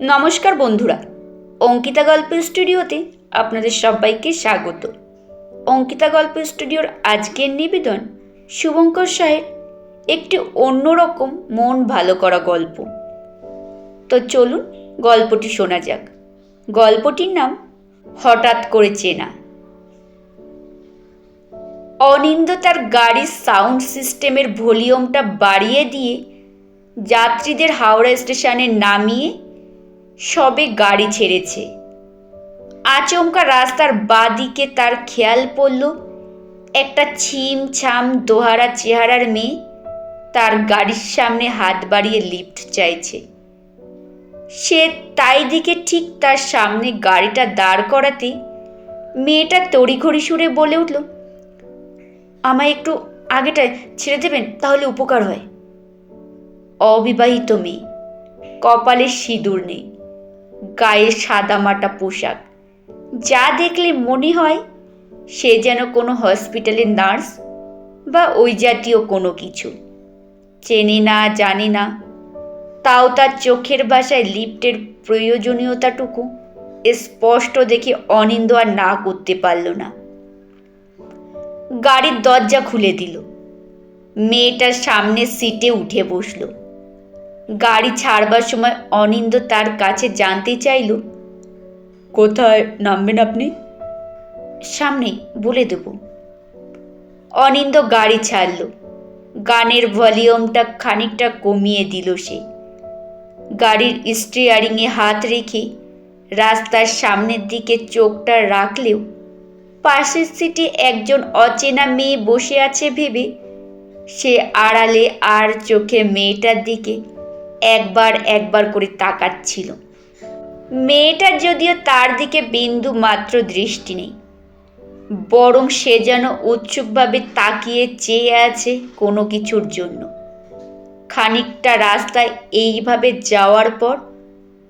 নমস্কার বন্ধুরা, অঙ্কিতা গল্প স্টুডিওতে আপনাদের সবাইকে স্বাগত। অঙ্কিতা গল্প স্টুডিওর আজকের নিবেদন শুভঙ্কর সাহেব একটি অন্যরকম মন ভালো করা গল্প। তো চলুন গল্পটি শোনা যাক। গল্পটির নাম হঠাৎ করে চেনা। অনিন্দ তার গাড়ির সাউন্ড সিস্টেমের ভলিউমটা বাড়িয়ে দিয়ে যাত্রীদের হাওড়া স্টেশনে নামিয়ে সবে গাড়ি ছেড়েছে। আচমকা রাস্তার বাদিকে তার খেয়াল পড়ল, একটা ছিম ছাম দোহারা চেহারার মেয়ে তার গাড়ির সামনে হাত বাড়িয়ে লিফট চাইছে। সে তাই দিকে ঠিক তার সামনে গাড়িটা দাঁড় করাতে মেয়েটা তড়িঘড়ি সুরে বলে উঠল, আমায় একটু আগেটা ছেড়ে দেবেন, তাহলে উপকার হয়। অবিবাহিত মেয়ে, কপালে সিঁদুর নেই। গায়ে সাদামাটা পোশাক। যা দেখলে মনে হয় সে যেন কোনো হসপিটালের নার্স বা ওই জাতীয় কোনো কিছু। চেনে না, জানে না। তাও তার চোখের বাসায় লিফটের প্রয়োজনীয়তাটুকু স্পষ্ট দেখে অনিন্দ আর না করতে পারল না। গাড়ির দরজা খুলে দিল। মেয়েটার সামনের সিটে উঠে বসল। গাড়ি ছাড়বার সময় অনিন্দ তার কাছে জানতে চাইল, কোথায় নামবেন আপনি? সামনে, বলে দেব। অনিন্দ গাড়ি ছাড়ল। গানের ভলিউমটা খানিকটা কমিয়ে দিল সে। গাড়ির স্টিয়ারিংয়ে হাত রেখে রাস্তার সামনের দিকে চোখটা রাখলেও পাশের সিটে একজন অচেনা মেয়ে বসে আছে ভেবে সে আড়ালে আর চোখে মেয়েটার দিকে একবার একবার করে তাকাচ্ছিল। মেয়েটার যদিও তার দিকে বিন্দু মাত্র দৃষ্টি নেই বরং সে যেন উৎসুকভাবে তাকিয়ে চেয়ে আছে কোনো কিছুর জন্য। খানিকটা রাস্তায় এইভাবে যাওয়ার পর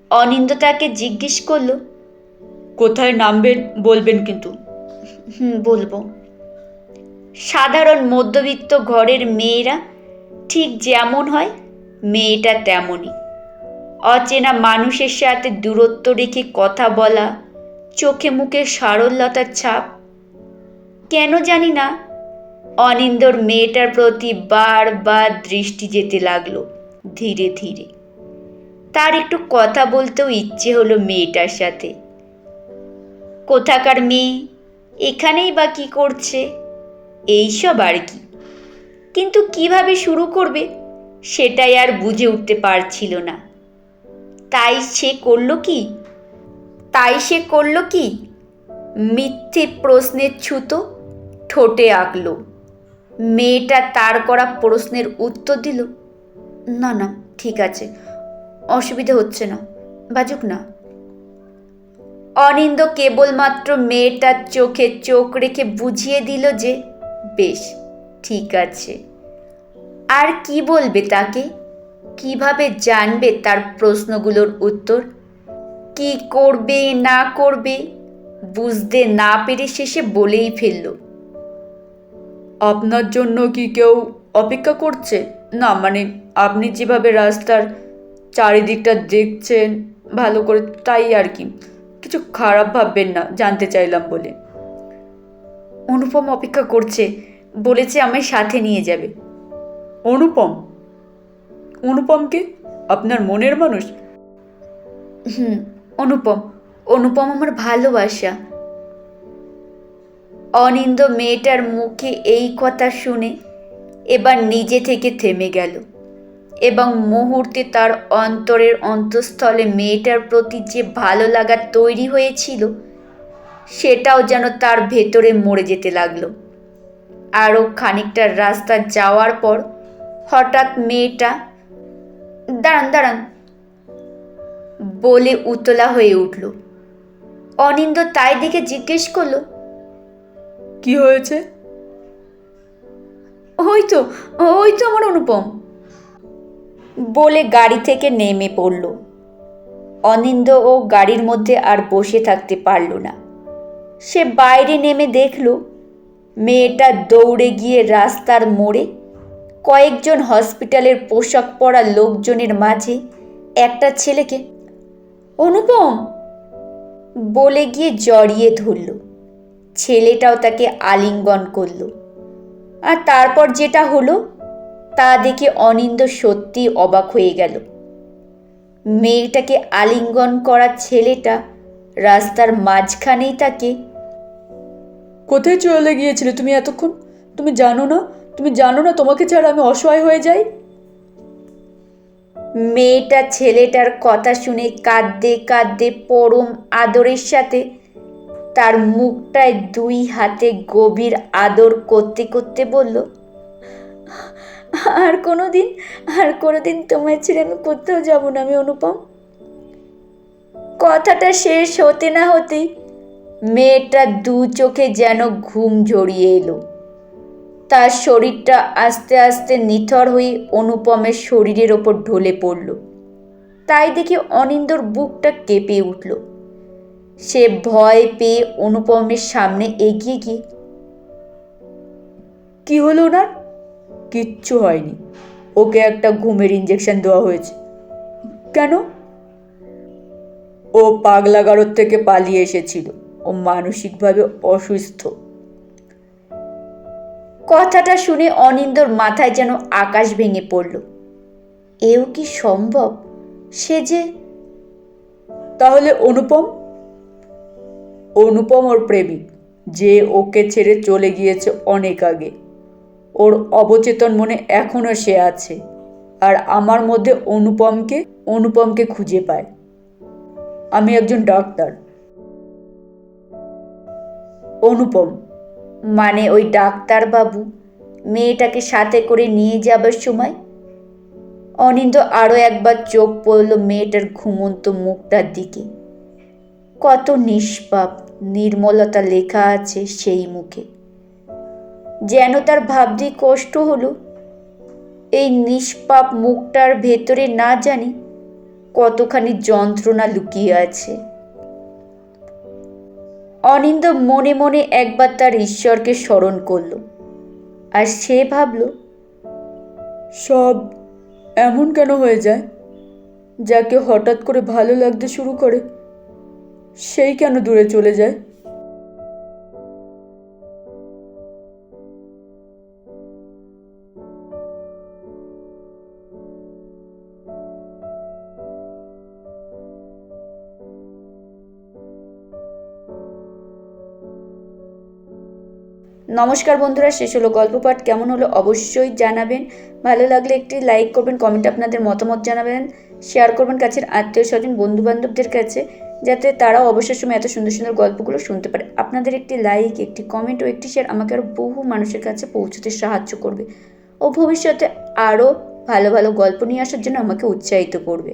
অনিন্দ তাকে জিজ্ঞেস করল কোথায় নামবেন বলবেন কিন্তু? হুম বলব। সাধারণ মধ্যবিত্ত ঘরের মেয়েরা ঠিক যেমন হয় মেয়েটা তেমনই। অচেনা মানুষের সাথে দূরত্ব রেখে কথা বলা, চোখে মুখে সারল্যতার ছাপ। কেন জানি না, অনিন্দর মেয়েটার প্রতি বারবার দৃষ্টি যেতে লাগল ধীরে ধীরে। তার একটু কথা বলতেও ইচ্ছে হলো মেয়েটার সাথে। কোথাকার মেয়ে? এখানেই বা কী করছে? এইসব আর কি। কিন্তু কীভাবে শুরু করবে? সেটাই আর বুঝে উঠতে পারছিল না। তাই সে করল কি? তাই সে করল কি? মিথ্যে প্রশ্নের ছুতো ঠোঁটে আঁকলো। মেয়েটা তার করা প্রশ্নের উত্তর দিল, না না, ঠিক আছে, অসুবিধা হচ্ছে না, বাজুক না। অনিন্দ কেবলমাত্র মেয়েটার চোখে চোখ রেখে বুঝিয়ে দিল যে, বেশ, ঠিক আছে। আর কি বলবে তাকে? কীভাবে জানবে তার প্রশ্নগুলোর উত্তর? কি করবে না করবে বুঝতে না পেরে শেষে বলেই ফেলল। আপনার জন্য কি কেউ অপেক্ষা করছে? না মানে আপনি যেভাবে রাস্তার চারিদিকটা দেখছেন ভালো করে তাই আর কি। কিছু খারাপ ভাববেন না জানতে চাইলাম বলে। অনুপম অপেক্ষা করছে বলেছে আমায় সাথে নিয়ে যাবে। অনুপম। অনুপমকে আপনার মনের মানুষ? হুম, অনুপম। অনুপম আমার ভালোবাসা। অনিন্দ মেয়েটার মুখে এই কথা শুনে এবার নিজে থেকে থেমে গেল এবং মুহূর্তে তার অন্তরের অন্তঃস্থলে মেয়েটার প্রতি যে ভালো লাগা তৈরি হয়েছিল, সেটাও যেন তার ভেতরে মরে যেতে লাগল। আরও খানিকটা রাস্তা যাওয়ার পর হঠাৎ মেয়েটা দাঁড়ান দাঁড়ান বলে উতলা হয়ে উঠল। অনিন্দ তাই দেখে জিজ্ঞেস করল কি হয়েছে? ওই তো ওই তো আমার অনুপম বলে গাড়ি থেকে নেমে পড়ল। অনিন্দ ও গাড়ির মধ্যে আর বসে থাকতে পারল না। সে বাইরে নেমে দেখল মেয়েটা দৌড়ে গিয়ে রাস্তার মোড়ে কয়েকজন হসপিটালের পোশাক পরা লোকজনের মাঝে একটা ছেলেকে অনুপম বলে গিয়ে জড়িয়ে ধরল। ছেলেটাও তাকে আলিঙ্গন করল। আর তারপর যেটা হলো, তা দেখে অনিন্দ সত্যি অবাক হয়ে গেল। মেয়েটাকে আলিঙ্গন করা ছেলেটা রাস্তার মাঝখানেই তাকে, কোথায় চলে গিয়েছিলে তুমি এতক্ষণ? তুমি জানো না তুমি জানো না তোমাকে ছাড়া আমি অসহায় হয়ে যাই? মেয়েটা ছেলেটার কথা শুনে কাঁদতে কাঁদতে পরম আদরের সাথে তার মুখটায় দুই হাতে গভীর আদর করতে করতে বলল, আর কোনো দিন আর কোনো দিন তোমায় ছেড়ে আমি কোথাও যাব না, আমি অনুপম। কথাটা শেষ হতে না হতেই মেয়েটা দু চোখে যেন ঘুম জড়িয়ে এলো। তার শরীরটা আস্তে আস্তে নিথর হয়ে অনুপমের শরীরের ওপর ঢলে পড়ল। তাই দেখে অনিন্দর বুকটা কেঁপে উঠল। সে ভয় পেয়ে অনুপমের সামনে এগিয়ে গিয়ে, কি হলো ওনার? কিচ্ছু হয়নি। ওকে একটা ঘুমের ইঞ্জেকশন দেওয়া হয়েছে। কেন? ও পাগলাগারোর থেকে পালিয়ে এসেছিল। ও মানসিকভাবে অসুস্থ। কথাটা শুনে অনিন্দর মাথায় যেন আকাশ ভেঙে পড়ল। এও কি সম্ভব? সে যে তাহলে অনুপম? অনুপম ওর প্রেমিক, যে ওকে ছেড়ে চলে গিয়েছে অনেক আগে। ওর অবচেতন মনে এখনও সে আছে। আর আমার মধ্যে অনুপমকে অনুপমকে খুঁজে পায়। আমি একজন ডাক্তার। অনুপম মানে ওই ডাক্তারবাবু, মেয়েটাকে সাথে করে নিয়ে যাবার সময় অনিন্দ আরও একবার চোখ পড়ল মেয়েটার ঘুমন্ত মুখটার দিকে। কত নিষ্পাপ, নির্মলতা লেখা আছে সেই মুখে। যেন তার ভাবতে কষ্ট হলো, এই নিষ্পাপ মুখটার ভেতরে না জানি কতখানি যন্ত্রণা লুকিয়ে আছে। অনিন্দ মনে মনে একবার তার ঈশ্বরকে স্মরণ করল। আর সে ভাবল, সব এমন কেন হয়ে যায়? যাকে হঠাৎ করে ভালো লাগতে শুরু করে, সেই কেন দূরে চলে যায়? নমস্কার বন্ধুরা, শেষ হলো গল্প পাঠ। কেমন হলো অবশ্যই জানাবেন। ভালো লাগলে একটি লাইক করবেন কমেন্ট আপনাদের মতামত জানাবেন শেয়ার করবেন কাছের আত্মীয় স্বজন বন্ধু বান্ধবদের কাছে, যাতে তারাও অবসর সময় এত সুন্দর সুন্দর গল্পগুলো শুনতে পারে। আপনাদের একটি লাইক একটি কমেন্ট ও একটি শেয়ার আমাকে আরও বহু মানুষের কাছে পৌঁছতে সাহায্য করবে। ও ভবিষ্যতে আরও ভালো ভালো গল্প নিয়ে আসার জন্য আমাকে উৎসাহিত করবে।